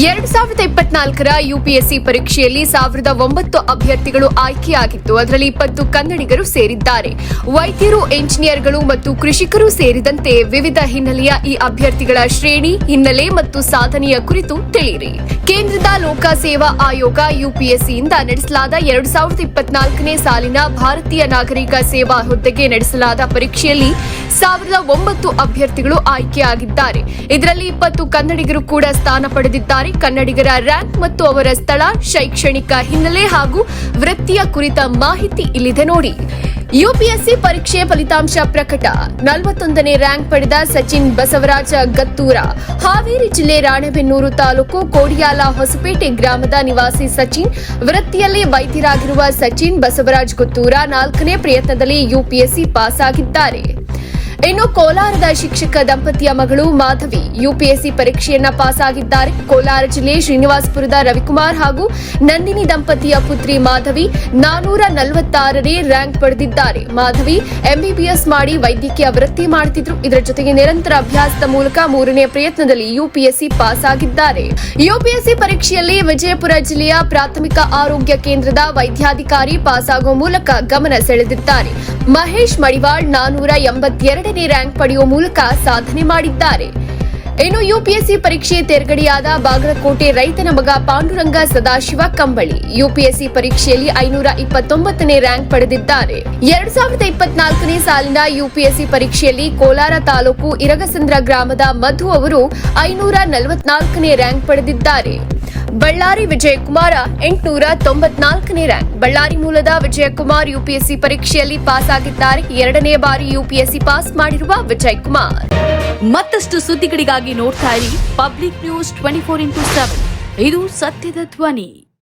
ಎರಡ್ ಸಾವಿರದ ಇಪ್ಪತ್ನಾಲ್ಕರ ಯುಪಿಎಸ್ಸಿ ಪರೀಕ್ಷೆಯಲ್ಲಿ ಸಾವಿರದ ಒಂಬತ್ತು ಅಭ್ಯರ್ಥಿಗಳು ಆಯ್ಕೆಯಾಗಿತ್ತು. ಅದರಲ್ಲಿ ಇಪ್ಪತ್ತು ಕನ್ನಡಿಗರು ಸೇರಿದ್ದಾರೆ. ವೈದ್ಯರು, ಎಂಜಿನಿಯರ್ಗಳು ಮತ್ತು ಕೃಷಿಕರು ಸೇರಿದಂತೆ ವಿವಿಧ ಹಿನ್ನೆಲೆಯ ಈ ಅಭ್ಯರ್ಥಿಗಳ ಶ್ರೇಣಿ, ಹಿನ್ನೆಲೆ ಮತ್ತು ಸಾಧನೆಯ ಕುರಿತು ತಿಳಿಯಿರಿ. ಕೇಂದ್ರದ ಲೋಕ ಸೇವಾ ಆಯೋಗ ಯುಪಿಎಸ್ಸಿಯಿಂದ ನಡೆಸಲಾದ ಎರಡ್ ಸಾವಿರದ ಇಪ್ಪತ್ನಾಲ್ಕನೇ ಸಾಲಿನ ಭಾರತೀಯ ನಾಗರಿಕ ಸೇವಾ ಹುದ್ದೆಗೆ ನಡೆಸಲಾದ ಪರೀಕ್ಷೆಯಲ್ಲಿ ಸಾವಿರದ ಒಂಬತ್ತು ಅಭ್ಯರ್ಥಿಗಳು ಆಯ್ಕೆಯಾಗಿದ್ದಾರೆ. ಇದರಲ್ಲಿ ಇಪ್ಪತ್ತು ಕನ್ನಡಿಗರು ಕೂಡ ಸ್ಥಾನ ಪಡೆದಿದ್ದಾರೆ. ಕನ್ನಡಿಗರ ರ್ಯಾಂಕ್ ಮತ್ತು ಅವರ ಸ್ಥಳ, ಶೈಕ್ಷಣಿಕ ಹಿನ್ನೆಲೆ ಹಾಗೂ ವೃತ್ತಿಯ ಕುರಿತ ಮಾಹಿತಿ ಇಲ್ಲಿದೆ ನೋಡಿ. ಯುಪಿಎಸ್ಸಿ ಪರೀಕ್ಷೆ ಫಲಿತಾಂಶ ಪ್ರಕಟ. ನಲವತ್ತೊಂದನೇ ರ್ಯಾಂಕ್ ಪಡೆದ ಸಚಿನ್ ಬಸವರಾಜ ಗತ್ತೂರ. ಹಾವೇರಿ ಜಿಲ್ಲೆ ರಾಣೆಬೆನ್ನೂರು ತಾಲೂಕು ಕೋಡಿಯಾಲ ಹೊಸಪೇಟೆ ಗ್ರಾಮದ ನಿವಾಸಿ ಸಚಿನ್, ವೃತ್ತಿಯಲ್ಲಿ ವೈದ್ಯರಾಗಿರುವ ಸಚಿನ್ ಬಸವರಾಜ್ ಗುತ್ತೂರ ನಾಲ್ಕನೇ ಪ್ರಯತ್ನದಲ್ಲಿ ಯುಪಿಎಸ್ಸಿ ಪಾಸ್ ಆಗಿದ್ದಾರೆ ಇನ್ನು ಕೋಲಾರದ ಶಿಕ್ಷಕ ದಂಪತಿಯ ಮಗಳು ಮಾಧವಿ, ಯುಪಿಎಸ್ಸಿ ಪರೀಕ್ಷೆಯನ್ನ ಪಾಸ್ ಆಗಿದ್ದಾರೆ ಕೋಲಾರ ಜಿಲ್ಲೆ ಶ್ರೀನಿವಾಸಪುರದ ರವಿಕುಮಾರ್ ಹಾಗೂ ನಂದಿನಿ ದಂಪತಿಯ ಪುತ್ರಿ ಮಾಧವಿ ನಾನೂರ ನಲವತ್ತಾರನೇ ರ್ಯಾಂಕ್ ಪಡೆದಿದ್ದಾರೆ. ಮಾಧವಿ ಎಂಬಿಬಿಎಸ್ ಮಾಡಿ ವೈದ್ಯಕೀಯ ವೃತ್ತಿ ಮಾಡುತ್ತಿದ್ರು ಇದರ ಜೊತೆಗೆ ನಿರಂತರ ಅಭ್ಯಾಸದ ಮೂಲಕ ಮೂರನೇ ಪ್ರಯತ್ನದಲ್ಲಿ ಯುಪಿಎಸ್ಸಿ ಪಾಸ್ ಆಗಿದ್ದಾರೆ ಯುಪಿಎಸ್ಸಿ ಪರೀಕ್ಷೆಯಲ್ಲಿ ವಿಜಯಪುರ ಜಿಲ್ಲೆಯ ಪ್ರಾಥಮಿಕ ಆರೋಗ್ಯ ಕೇಂದ್ರದ ವೈದ್ಯಾಧಿಕಾರಿ ಪಾಸ್ ಆಗುವ ಮೂಲಕ ಗಮನ ಸೆಳೆದಿದ್ದಾರೆ. ಮಹೇಶ್ ಮಡಿವಾಳ್ ನಾನೂರ ಎಂಬತ್ತೆರಡನೇ ರ್ಯಾಂಕ್ ಪಡೆಯುವ ಮೂಲಕ ಸಾಧನೆ ಮಾಡಿದ್ದಾರೆ. ಇನ್ನು ಯುಪಿಎಸ್ಸಿ ಪರೀಕ್ಷೆ ತೇರ್ಗಡೆಯಾದ ಬಾಗಲಕೋಟೆ ರೈತನ ಮಗ ಪಾಂಡುರಂಗ ಸದಾಶಿವ ಕಂಬಳಿ. ಯುಪಿಎಸ್ಸಿ ಪರೀಕ್ಷೆಯಲ್ಲಿ ಐನೂರ ಇಪ್ಪತ್ತೊಂಬತ್ತನೇ ರ್ಯಾಂಕ್ ಪಡೆದಿದ್ದಾರೆ. ಎರಡ್ ಸಾವಿರದ ಇಪ್ಪತ್ನಾಲ್ಕನೇ ಸಾಲಿನ ಯುಪಿಎಸ್ಸಿ ಪರೀಕ್ಷೆಯಲ್ಲಿ ಕೋಲಾರ ತಾಲೂಕು ಇರಗಸಂದ್ರ ಗ್ರಾಮದ ಮಧು ಅವರು ಐನೂರ ನಲವತ್ನಾಲ್ಕನೇ ರ್ಯಾಂಕ್ ಪಡೆದಿದ್ದಾರೆ. ಬಳ್ಳಾರಿ ವಿಜಯಕುಮಾರ ಎಂಟುನೂರ ತೊಂಬತ್ನಾಲ್ಕನೇ ರ್ಯಾಂಕ್. ಬಳ್ಳಾರಿ ಮೂಲದ ವಿಜಯಕುಮಾರ್ ಯುಪಿಎಸ್ಸಿ ಪರೀಕ್ಷೆಯಲ್ಲಿ ಪಾಸ್ ಆಗಿದ್ದಾರೆ ಎರಡನೇ ಬಾರಿ ಯುಪಿಎಸ್ಸಿ ಪಾಸ್ ಮಾಡಿರುವ ವಿಜಯಕುಮಾರ್. ಮತ್ತಷ್ಟು ಸುದ್ದಿಗಳಿಗಾಗಿ ನೋಡ್ತಾ ಇರಿ. Public News twenty four into seven ಇದು ಸತ್ಯದ ಧ್ವನಿ.